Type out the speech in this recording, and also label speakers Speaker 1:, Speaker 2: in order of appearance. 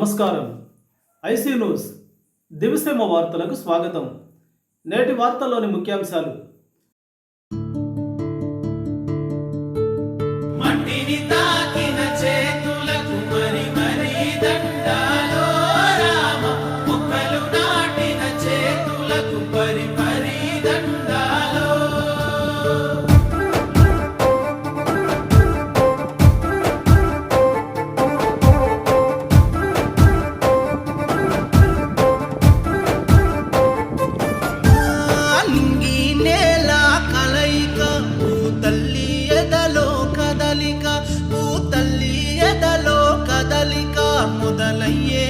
Speaker 1: నమస్కారం. IC news. దివిసేమ వార్తలకు స్వాగతం. నేటి వార్తల్లోని ముఖ్యాంశాలు.
Speaker 2: మట్టిని తాకిన చే முதலையே